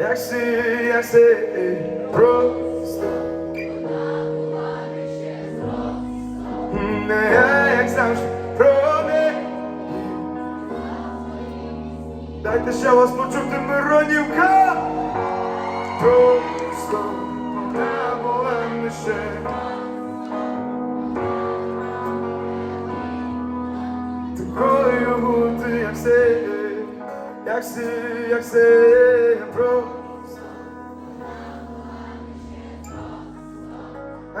як си, як си, просто. Не, як завжди, про них. Дайте ще вас почути, Миронівка. Просто, не була ще. Такою бути, як си, як си, як си.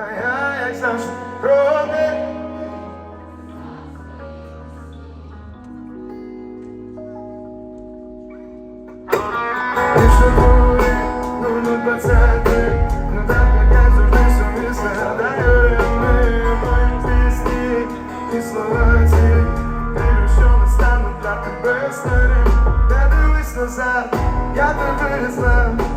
А я, як завжди, проти. Ну, ну, двадцяти, ну, так, як я завжди собі згадаю, вмію мої пісні слова ці. Вірю, що не стану для тебе. Не назад, я тебе не знав.